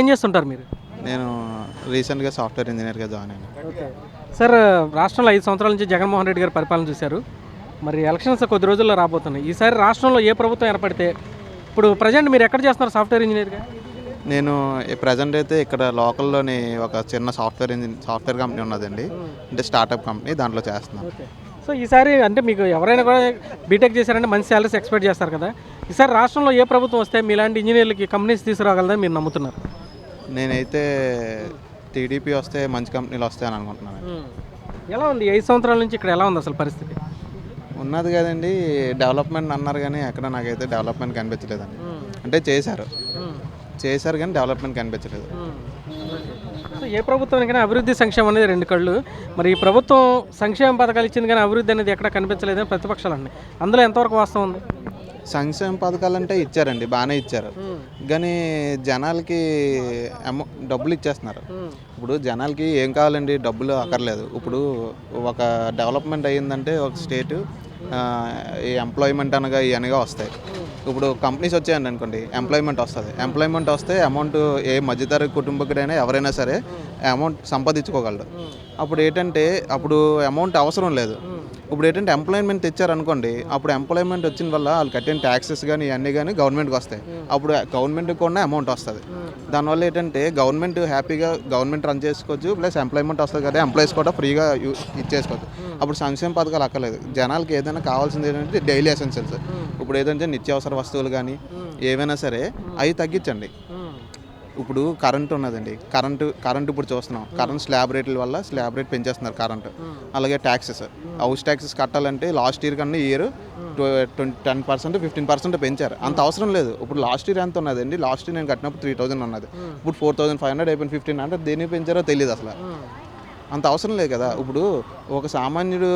ఏం చేస్తుంటారు మీరు? నేను రీసెంట్గా సాఫ్ట్వేర్ ఇంజనీర్గా జాయిన్ అయ్యాను. సార్ రాష్ట్రంలో ఐదు సంవత్సరాల నుంచి జగన్మోహన్ రెడ్డి గారు పరిపాలన చూశారు. మరి ఎలక్షన్స్ కొద్ది రోజుల్లో రాబోతున్నాయి. ఈసారి రాష్ట్రంలో ఏ ప్రభుత్వం ఏర్పడితే ఇప్పుడు ప్రజెంట్ మీరు ఎక్కడ చేస్తున్నారు సాఫ్ట్వేర్ ఇంజనీర్గా? నేను ప్రజెంట్ అయితే ఇక్కడ లోకల్లోని ఒక చిన్న సాఫ్ట్వేర్ ఇంజిన్ సాఫ్ట్వేర్ కంపెనీ ఉన్నదండి. అంటే స్టార్టప్ కంపెనీ దాంట్లో చేస్తున్నాను. సో ఈసారి అంటే మీకు ఎవరైనా కూడా బీటెక్ చేశారంటే మంచి శాలరీస్ ఎక్స్పెక్ట్ చేస్తారు కదా. ఈసారి రాష్ట్రంలో ఏ ప్రభుత్వం వస్తే మీలాంటి ఇంజనీర్లకి కంపెనీస్ తీసుకురాగలదని మీరు నమ్ముతున్నారు? నేనైతే టీడీపీ వస్తే మంచి కంపెనీలు వస్తాయని అనుకుంటున్నాను. ఎలా ఉంది? ఐదు సంవత్సరాల నుంచి ఇక్కడ ఎలా ఉంది అసలు పరిస్థితి? ఉన్నది కదండి డెవలప్మెంట్ అన్నారు కానీ ఎక్కడ నాకైతే డెవలప్మెంట్ కనిపించలేదండి. అంటే చేశారు. చేశారు కానీ డెవలప్మెంట్ కనిపించలేదు. సో ఏ ప్రభుత్వానికైనా అభివృద్ధి సంక్షేమం అనేది రెండు కళ్ళు. మరి ఈ ప్రభుత్వం సంక్షేమ పథకాలు ఇచ్చింది కానీ అభివృద్ధి అనేది ఎక్కడ కనిపించలేదని ప్రతిపక్షాలు అన్నాయి. అందులో ఎంతవరకు వాస్తవం ఉంది? సంక్షేమ పథకాలు అంటే ఇచ్చారండి బాగానే ఇచ్చారు. కానీ జనాలకి డబ్బులు ఇచ్చేస్తున్నారు. ఇప్పుడు జనాలకి ఏం కావాలండి? డబ్బులు అక్కర్లేదు. ఇప్పుడు ఒక డెవలప్మెంట్ అయ్యిందంటే ఒక స్టేట్ ఈ ఎంప్లాయ్మెంట్ అనగా ఇవన్నగా వస్తాయి. ఇప్పుడు కంపెనీస్ వచ్చాయండి అనుకోండి ఎంప్లాయ్మెంట్ వస్తుంది. ఎంప్లాయ్మెంట్ వస్తే అమౌంట్ ఏ మధ్యతరగతి కుటుంబకుడైనా ఎవరైనా సరే అమౌంట్ సంపాదించుకోగలడు అప్పుడు ఏంటంటే అప్పుడు అమౌంట్ అవసరం లేదు. ఇప్పుడు ఏంటంటే ఎంప్లాయ్మెంట్ తెచ్చారనుకోండి అప్పుడు ఎంప్లాయ్మెంట్ వచ్చిన వల్ల వాళ్ళు కట్టిన ట్యాక్సెస్ కానీ ఇవన్నీ కానీ గవర్నమెంట్కి వస్తాయి. అప్పుడు గవర్నమెంట్కి కూడా అమౌంట్ వస్తుంది. దానివల్ల ఏంటంటే గవర్నమెంట్ హ్యాపీగా గవర్నమెంట్ రన్ చేసుకోవచ్చు ప్లస్ ఎంప్లాయ్మెంట్ వస్తుంది కదా ఎంప్లాయీస్ కూడా ఫ్రీగా ఇచ్చేసుకోవచ్చు. అప్పుడు సంక్షేమ పథకాలు అక్కర్లేదు. జనాలకి ఏదైనా కావాల్సింది ఏంటంటే డైలీ ఎసెన్షియల్స్ ఇప్పుడు ఏదంటే నిత్యావసర వస్తువులు కానీ ఏవైనా సరే అవి తగ్గించండి. ఇప్పుడు కరెంట్ ఉన్నదండి. కరెంటు కరెంట్ ఇప్పుడు చూస్తున్నాం. కరెంట్ స్లాబ్ రేట్ల వల్ల స్లాబ్ రేట్ పెంచేస్తున్నారు కరెంట్ అలాగే ట్యాక్సెస్ హౌస్ ట్యాక్సెస్ కట్టాలంటే లాస్ట్ ఇయర్ కన్నా year twenty ten percent fifteen percent పెంచారు. అంత అవసరం లేదు. ఇప్పుడు లాస్ట్ ఇయర్ ఎంత ఉన్నదండి? లాస్ట్ ఇయర్ నేను కట్టినప్పుడు త్రీ థౌసండ్ ఉన్నది. ఇప్పుడు ఫోర్ థౌసండ్ ఫైవ్ హండ్రెడ్ అయిపోయింది ఫిఫ్టీన్ హండ్రెడ్ దేనికి పెంచారో తెలియదు అసలు అంత అవసరం లేదు కదా. ఇప్పుడు ఒక సామాన్యుడు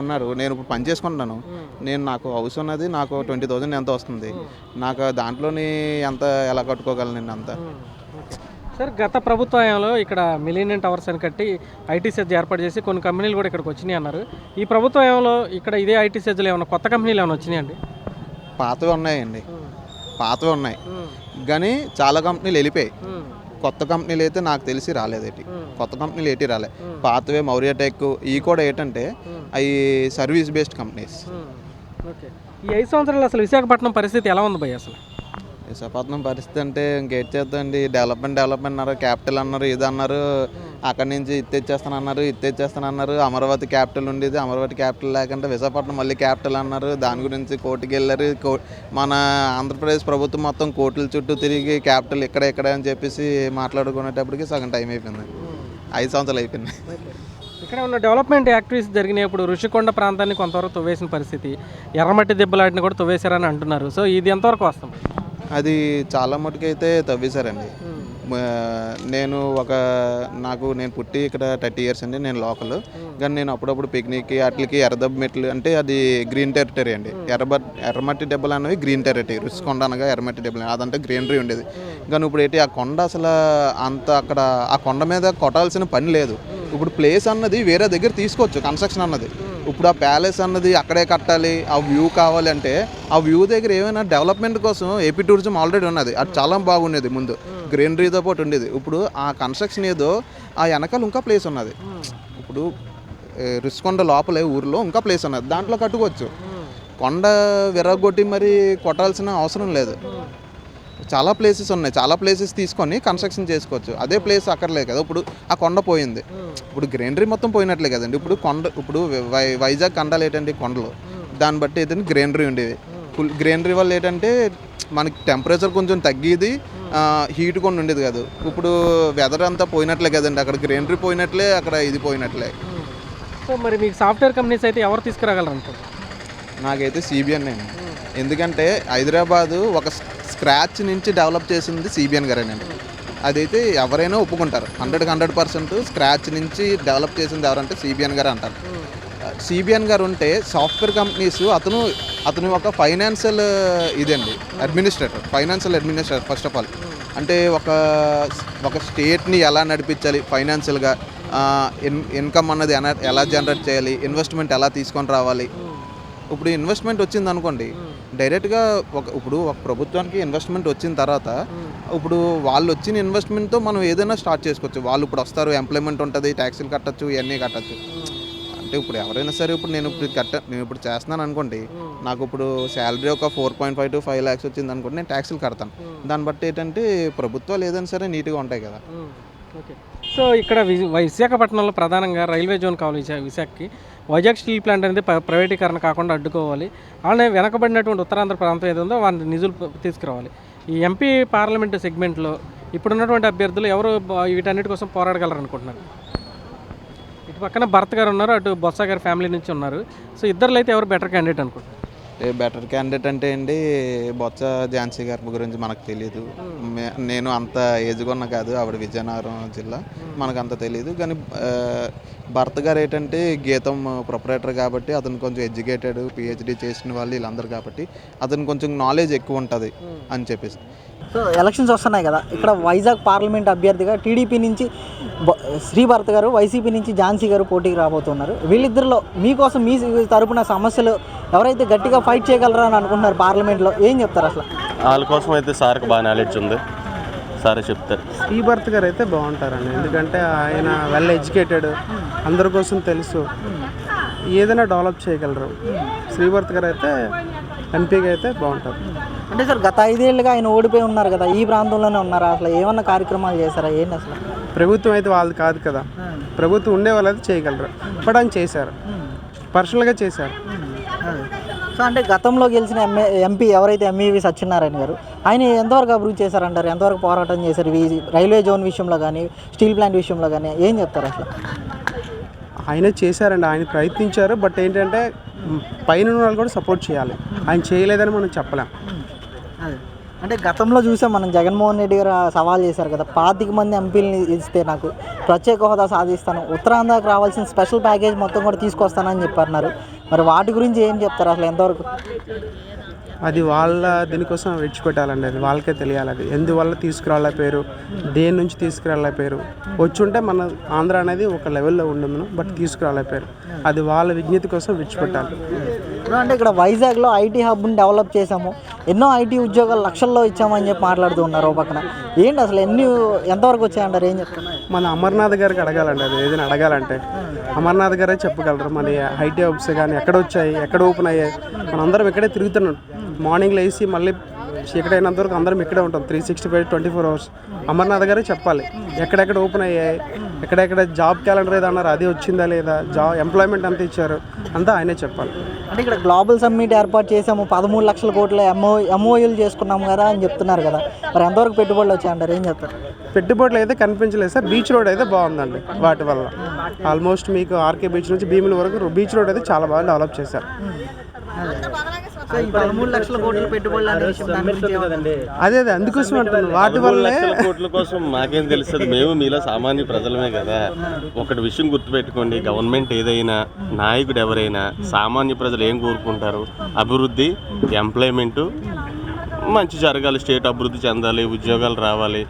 ఉన్నారు నేను ఇప్పుడు పని చేసుకుంటున్నాను. నేను నాకు హౌస్ ఉన్నది నాకు ట్వంటీ థౌజండ్ ఎంత వస్తుంది? నాకు దాంట్లోని ఎంత ఎలా కట్టుకోగలను నేను అంత? సార్ గత ప్రభుత్వంలో ఇక్కడ మిలీనియం టవర్స్ అని కట్టి ఐటీ సెజ్ ఏర్పాటు చేసి కొన్ని కంపెనీలు కూడా ఇక్కడికి వచ్చినాయి అన్నారు. ఈ ప్రభుత్వంలో ఇక్కడ ఇదే ఐటీ సెజ్లో ఏమైనా కొత్త కంపెనీలు ఏమైనా వచ్చినాయండి పాతవి ఉన్నాయండి. పాతవి ఉన్నాయి. కానీ చాలా కంపెనీలు వెళ్ళిపోయాయి. కొత్త కంపెనీలు అయితే నాకు తెలిసి రాలేదు ఏంటి. కొత్త కంపెనీలు ఏంటి రాలే. పాతవే మౌర్య టెక్ ఈ కూడా ఏంటంటే అవి సర్వీస్ బేస్డ్ కంపెనీస్. ఓకే. ఈ ఐదు సంవత్సరాలు అసలు విశాఖపట్నం పరిస్థితి ఎలా ఉంది భయ్య అసలు? విశాఖపట్నం పరిస్థితి అంటే ఇంకేం చేద్దండి? డెవలప్మెంట్ డెవలప్మెంట్ అన్నారు క్యాపిటల్ అన్నారు ఇది అన్నారు. అక్కడి నుంచి ఇది తెచ్చేస్తాను అన్నారు ఇది తెచ్చేస్తాను అన్నారు. అమరావతి క్యాపిటల్ ఉండేది. అమరావతి క్యాపిటల్ లేకుంటే విశాఖపట్నం మళ్ళీ క్యాపిటల్ అన్నారు. దాని గురించి కోర్టుకి వెళ్ళారు. మన ఆంధ్రప్రదేశ్ ప్రభుత్వం మొత్తం కోర్టుల చుట్టూ తిరిగి క్యాపిటల్ ఇక్కడ ఇక్కడ అని చెప్పేసి మాట్లాడుకునేటప్పటికి సగం టైం అయిపోయింది. ఐదు సంవత్సరాలు అయిపోయింది. ఇక్కడ ఉన్న డెవలప్మెంట్ యాక్టివిటీస్ జరిగినప్పుడు ఋషికొండ ప్రాంతాన్ని కొంతవరకు తవ్వేసిన పరిస్థితి ఎర్రమట్టి దెబ్బలాటిని కూడా తవ్వేశారని అంటున్నారు. సో ఇది ఎంతవరకు వస్తాం అది చాలా మటుకైతే తవ్వేశారండి. మ- నేను ఒక నాకు నేను పుట్టి ఇక్కడ థర్టీ ఇయర్స్ అండి నేను లోకల్. కానీ నేను అప్పుడప్పుడు పిక్నిక్కి వాటికి ఎర్రదబ్బ మెట్లు అంటే అది గ్రీన్ టెరిటరీ అండి. ఎర్రబ ఎర్రమట్టి దెబ్బలు అనేవి గ్రీన్ టెరిటరీ రుచికొండ అనగా ఎర్రమట్టి దెబ్బలు. అదంటే గ్రీనరీ ఉండేది. కానీ ఇప్పుడు ఏంటి ఆ కొండ అసలు అంత అక్కడ ఆ కొండ మీద కొట్టాల్సిన పని లేదు. ఇప్పుడు ప్లేస్ అన్నది వేరే దగ్గర తీసుకోవచ్చు కన్స్ట్రక్షన్ అన్నది. ఇప్పుడు ఆ ప్యాలెస్ అన్నది అక్కడే కట్టాలి ఆ వ్యూ కావాలి అంటే ఆ వ్యూ దగ్గర ఏమైనా డెవలప్మెంట్ కోసం ఏపీ టూరిజం ఆల్రెడీ ఉన్నది. అది చాలా బాగుండేది ముందు. గ్రీనరీతో పాటు ఉండేది. ఇప్పుడు ఆ కన్స్ట్రక్షన్ ఏదో ఆ వెనకాల ఇంకా ప్లేస్ ఉన్నది. ఇప్పుడు రిస్కొండ లోపలే ఊర్లో ఇంకా ప్లేస్ ఉన్నది. దాంట్లో కట్టుకోవచ్చు. కొండ విరగొట్టి మరి కొట్టాల్సిన అవసరం లేదు. చాలా ప్లేసెస్ ఉన్నాయి. చాలా ప్లేసెస్ తీసుకొని కన్స్ట్రక్షన్ చేసుకోవచ్చు. అదే ప్లేస్ అక్కర్లేదు కదా. ఇప్పుడు ఆ కొండ పోయింది. ఇప్పుడు గ్రీనరీ మొత్తం పోయినట్లే కదండి. ఇప్పుడు కొండ ఇప్పుడు వై వైజాగ్ కొండలు ఏంటంటే కొండలు. దాన్ని బట్టి ఏంటంటే గ్రీనరీ ఉండేది. ఫుల్ గ్రీనరీ వల్ల ఏంటంటే మనకి టెంపరేచర్ కొంచెం తగ్గేది. హీట్ కూడా ఉండేది కాదు. ఇప్పుడు వెదర్ అంతా పోయినట్లే కదండి. అక్కడ గ్రీనరీ పోయినట్లే అక్కడ ఇది పోయినట్లే. సో మరి మీకు సాఫ్ట్వేర్ కంపెనీస్ అయితే ఎవరు తీసుకురాగలరు నాకైతే సిబిఎన్ అండి. ఎందుకంటే హైదరాబాదు ఒక స్క్రాచ్ నుంచి డెవలప్ చేసింది సిబిఎన్ గారేనండి అదైతే ఎవరైనా ఒప్పుకుంటారు. హండ్రెడ్కి హండ్రెడ్ పర్సెంట్ స్క్రాచ్ నుంచి డెవలప్ చేసింది ఎవరంటే సిబిఎన్ గారు అంటారు. సిబిఎన్ గారు ఉంటే సాఫ్ట్వేర్ కంపెనీస్ అతను అతను ఒక ఫైనాన్షియల్ ఇదండి administrator financial administrator first of all. అంటే ఒక ఒక స్టేట్ని ఎలా నడిపించాలి ఫైనాన్షియల్గా ఇన్ ఇన్కమ్ అన్నది ఎలా ఎలా జనరేట్ చేయాలి ఇన్వెస్ట్మెంట్ ఎలా తీసుకొని రావాలి ఇప్పుడు ఇన్వెస్ట్మెంట్ వచ్చింది అనుకోండి డైరెక్ట్గా ఒక ఇప్పుడు ఒక ప్రభుత్వానికి ఇన్వెస్ట్మెంట్ వచ్చిన తర్వాత ఇప్పుడు వాళ్ళు వచ్చిన ఇన్వెస్ట్మెంట్తో మనం ఏదైనా స్టార్ట్ చేసుకోవచ్చు. వాళ్ళు ఇప్పుడు వస్తారు ఎంప్లాయ్మెంట్ ఉంటుంది ట్యాక్సీలు కట్టచ్చు ఇవన్నీ కట్టచ్చు. అంటే ఇప్పుడు ఎవరైనా సరే ఇప్పుడు నేను ఇప్పుడు కట్ట నేను ఇప్పుడు చేస్తున్నాను అనుకోండి నాకు ఇప్పుడు శాలరీ ఒక four point five to five lakhs వచ్చింది అనుకోండి నేను ట్యాక్సీలు కడతాను. దాన్ని బట్టి ఏంటంటే ప్రభుత్వాలు ఏదైనా సరే నీట్గా ఉంటాయి కదా. ఓకే సో ఇక్కడ విశాఖపట్నంలో ప్రధానంగా రైల్వే జోన్ కావాలి విశా విశాఖకి. వైజాగ్ స్టీల్ ప్లాంట్ అనేది ప్రైవేటీకరణ కాకుండా అడ్డుకోవాలి. అలానే వెనకబడినటువంటి ఉత్తరాంధ్ర ప్రాంతం ఏది ఉందో వారిని నిధులు తీసుకురావాలి. ఈ ఎంపీ పార్లమెంట్ సెగ్మెంట్లో ఇప్పుడున్నటువంటి అభ్యర్థులు ఎవరు వీటన్నిటి కోసం పోరాడగలరు అనుకుంటున్నారు? ఇటు పక్కన భరత్ గారు ఉన్నారు అటు బొత్స గారి ఫ్యామిలీ నుంచి ఉన్నారు. సో ఇద్దరు అయితే ఎవరు బెటర్ క్యాండిడేట్ అనుకుంటున్నారు? బెటర్ క్యాండిడేట్ అంటే అండి బొత్స ఝాన్సీ గారి గురించి మనకు తెలియదు నేను అంత ఏజ్గా ఉన్న కాదు ఆవిడ విజయనగరం జిల్లా. మనకు అంత తెలియదు కానీ భర్త గారు ఏంటంటే గీతం ప్రొపరేటర్ కాబట్టి అతను కొంచెం ఎడ్యుకేటెడ్ పిహెచ్డి చేసిన వాళ్ళు వీళ్ళందరూ కాబట్టి అతను కొంచెం నాలెడ్జ్ ఎక్కువ ఉంటుంది అని చెప్పేసి. సో ఎలక్షన్స్ వస్తున్నాయి కదా. ఇక్కడ వైజాగ్ పార్లమెంట్ అభ్యర్థిగా టీడీపీ నుంచి బ- శ్రీభరత్ గారు వైసీపీ నుంచి ఝాన్సీ గారు పోటీకి రాబోతున్నారు. వీళ్ళిద్దరిలో మీకోసం మీ తరపున సమస్యలు ఎవరైతే గట్టిగా ఫైట్ చేయగలరా అని అనుకుంటున్నారు పార్లమెంట్లో ఏం చెప్తారు అసలు? వాళ్ళ కోసం అయితే సార్కి బాగా నాలెడ్జ్ ఉంది. సారే చెప్తారు శ్రీభర్త్ గారు అయితే బాగుంటారండి. ఎందుకంటే ఆయన వెల్ ఎడ్యుకేటెడ్ అందరి కోసం తెలుసు. ఏదైనా డెవలప్ చేయగలరు. శ్రీభర్త్ గారు అయితే ఎంపీగా అయితే బాగుంటారు. అంటే సార్ గత ఐదేళ్ళుగా ఆయన ఓడిపోయి ఉన్నారు కదా ఈ ప్రాంతంలోనే ఉన్నారా? అసలు ఏమన్నా కార్యక్రమాలు చేశారా? ఏంటి అసలు? ప్రభుత్వం అయితే వాళ్ళది కాదు కదా. ప్రభుత్వం ఉండే వాళ్ళు అయితే చేయగలరు. బట్ ఆయన చేశారు. పర్సనల్గా చేశారు. సో అంటే గతంలో గెలిచిన ఎంఏ ఎంపీ ఎవరైతే ఎంఈవి సత్యనారాయణ గారు ఆయన ఎంతవరకు అభివృద్ధి చేశారంటారు? ఎంతవరకు పోరాటం చేశారు? ఈ రైల్వే జోన్ విషయంలో కానీ స్టీల్ ప్లాంట్ విషయంలో కానీ ఏం చెప్తారు అసలు? ఆయన చేశారండి. ఆయన ప్రయత్నించారు. బట్ ఏంటంటే పైన ఉన్న వాళ్ళు కూడా సపోర్ట్ చేయాలి. ఆయన చేయలేదని మనం చెప్పలేం. అంటే గతంలో చూసాం మనం జగన్మోహన్ రెడ్డి గారు సవాల్ చేశారు కదా పాతిక మంది ఎంపీలని ఇస్తే నాకు ప్రత్యేక హోదా సాధిస్తాను ఉత్తరాంధ్రకు రావాల్సిన స్పెషల్ ప్యాకేజ్ మొత్తం కూడా తీసుకొస్తానని చెప్పన్నారు. మరి వాటి గురించి ఏం చెప్తారు అసలు ఎంతవరకు? అది వాళ్ళ దీనికోసం విడిచిపెట్టాలండి అది వాళ్ళకే తెలియాలి అది. ఎందువల్ల తీసుకురాలే పేరు దేని నుంచి తీసుకురాలే పేరు? వచ్చుంటే మన ఆంధ్ర అనేది ఒక లెవెల్లో ఉండదు బట్ తీసుకురాలే పేరు. అది వాళ్ళ విజ్ఞత కోసం విడిచిపెట్టాలి. అంటే ఇక్కడ వైజాగ్లో ఐటీ హబ్ని డెవలప్ చేసాము ఎన్నో ఐటీ ఉద్యోగాలు లక్షల్లో ఇచ్చామని చెప్పి మాట్లాడుతూ ఉన్నారు పక్కన. ఏంటి అసలు ఎన్ని ఎంతవరకు వచ్చాయంటారు? ఏం చెప్తారు? మన అమర్నాథ్ గారికి అడగాలండి అది. ఏదైనా అడగాలంటే అమర్నాథ్ గారే చెప్పగలరు. మన ఐటీ హబ్స్ కానీ ఎక్కడ వచ్చాయి ఎక్కడ ఓపెన్ అయ్యాయి? మనందరం ఇక్కడే తిరుగుతున్నాం. మార్నింగ్ లేచి మళ్ళీ చీకటైనంత వరకు అందరం ఇక్కడే ఉంటాం. Three sixty five twenty four hours. Amarnath గారే చెప్పాలి. ఎక్కడెక్కడ ఓపెన్ అయ్యాయి? ఎక్కడెక్కడ జాబ్ క్యాలెండర్ ఏదో అన్నారు అది వచ్చిందా లేదా జాబ్ ఎంప్లాయ్మెంట్ ఎంత ఇచ్చారు అంతా ఆయనే చెప్పాలి. అంటే ఇక్కడ గ్లోబల్ సమ్మిట్ ఏర్పాటు చేసాము పదమూడు లక్షల కోట్ల ఎంఓ ఎంఓయూలు చేసుకున్నాము కదా అని చెప్తున్నారు కదా. మరి ఎంతవరకు పెట్టుబడులు వచ్చాయంటారు ఏం చెప్తారు? పెట్టుబడులు అయితే కనిపించలేదు సార్ బీచ్ రోడ్ అయితే బాగుందండి వాటి వల్ల. ఆల్మోస్ట్ మీకు ఆర్కే బీచ్ నుంచి భీముల వరకు బీచ్ రోడ్ అయితే చాలా బాగా డెవలప్ చేశారు. పదమూడు లక్షల కోట్ల పెట్టుబడులు అనే విషయం దాని గురించి ఏమంటారు? అదే అదే అందుకోసం వాటి వల్లే లక్షల కోట్ల కోసం మాకేం తెలుస్తుంది? మేము మీలో సామాన్య ప్రజలమే కదా. ఒకటి విషయం గుర్తుపెట్టుకోండి. గవర్నమెంట్ ఏదైనా నాయకుడు ఎవరైనా సామాన్య ప్రజలు ఏం కోరుకుంటారు? అభివృద్ధి ఎంప్లాయ్మెంటు మంచి జరగాలి. స్టేట్ అభివృద్ధి చెందాలి ఉద్యోగాలు రావాలి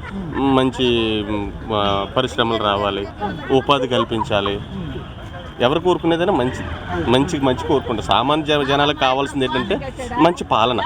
మంచి మ్, ఆ, పరిశ్రమలు రావాలి ఉపాధి కల్పించాలి. ఎవరు కోరుకునేదైనా మంచి మంచి మంచి కోరుకుంటారు. సామాన్య జన- జనాలకు కావాల్సింది ఏంటంటే మంచి పాలన.